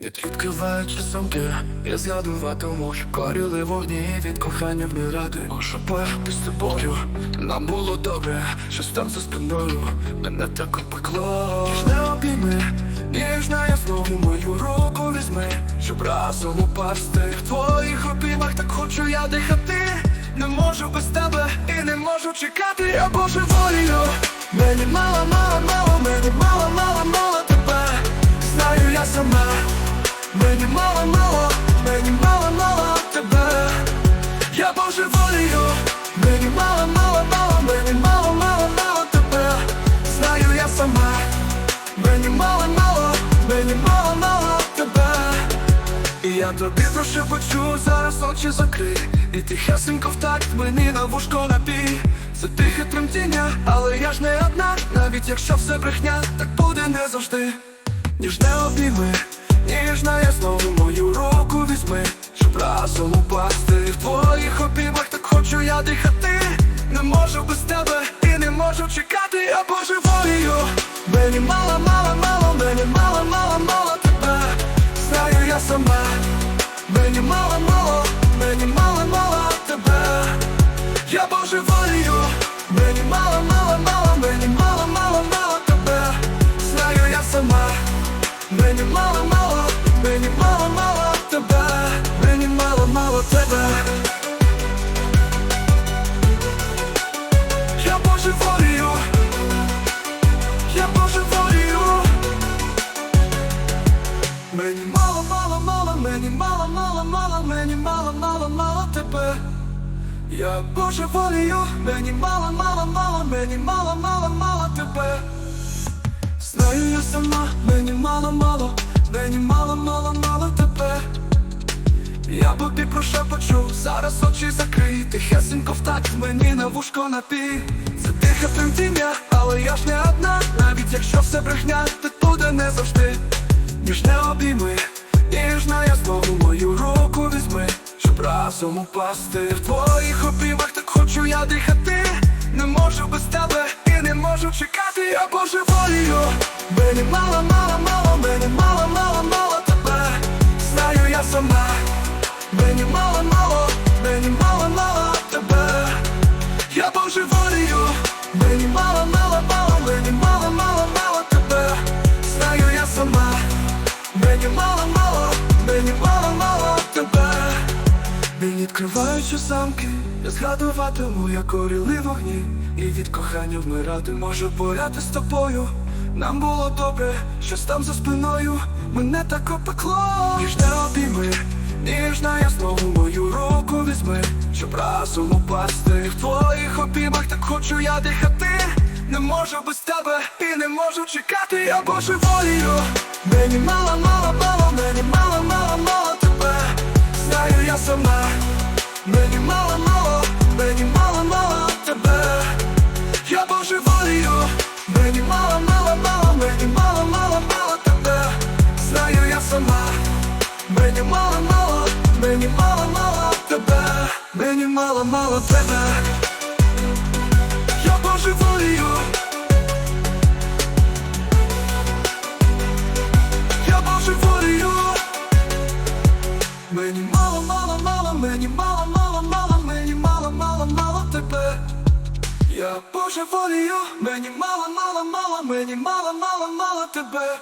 Відкриваючи замки, я згадуватиму, що коріли вогні від кохання вмирати Може ти з тобою, нам було добре, щось там за спиною, мене так опекло Ніжне обійми, ніжна я знову мою руку візьми, щоб разом упасти В твоїх обіймах. Так хочу я дихати, не можу без тебе і не можу Я божеволію Мені мало, мало, мало, мені мало, мало, мало тебе Знаю я сама. Мені мало, мало, мені мало, мало тебе І я тобі прошепочу, зараз очі закрий. І тихесенько в такт мені на вушко напій. Це тихе тремтіння, але я ж не одна. Навіть якщо все брехня, так буде не завжди. Ніжне обійми, можу чекати, я божеволію Мені мало, мало, мало, мені мало, мало, мало тебе. Знаю я сама. Мені мало, мало, мені мало, мало тебе. Я божеволію Мені мало, мало, мало, мені мало, мало, мало тебе. Знаю я сама. Мені мало, мало, мені мало, мало тебе. Мені мало, мало тебе Мені мало, мало, мало, мені мало, мало, мало, мені мало, мало, мало тебе Я божеволію Мені мало, мало, мало, мені мало, мало, мало тебе Знаю я сама, мені мало, мало, мені мало, мало, мало тебе Я тобі про що почув, зараз очі закрий Тихесенько в мені на вушко напій. Це тихе тремтіння, але я ж не одна. Навіть якщо все брехня, так буде не завжди Ніжне обійми, ніжна я знову мою руку візьми Щоб разом упасти. В твоїх обіймах так хочу я дихати. Не можу без тебе і не можу чекати, я божеволію. Мені мало, мало, мало, мало, мало Мені мало, мало, мені мало, мало тебе. Мені відкриваючи замки, я згадуватиму, як горіли вогні. І від кохання вмирати можу поряти з тобою. Нам було добре, щось там за спиною. Мене так опекло. Ніжне обійми, ніжна я знову мою руку візьми. Щоб разом упасти в твоїх обіймах так хочу я дихати. Не можу без тебе і не можу чекати, я божеволію Мені мало, сама. Мені мало, мало, мені мало, мало тебе. Я божеволію Мені мало, мало, мало, мені мало, мало, мало тебе. Знаю я сама. Мені мало, мало, мені мало, мало тебе. Мені мало, мало тебе Я боже волію, мені мало, мало, мало, мені мало, мало, мало тебе.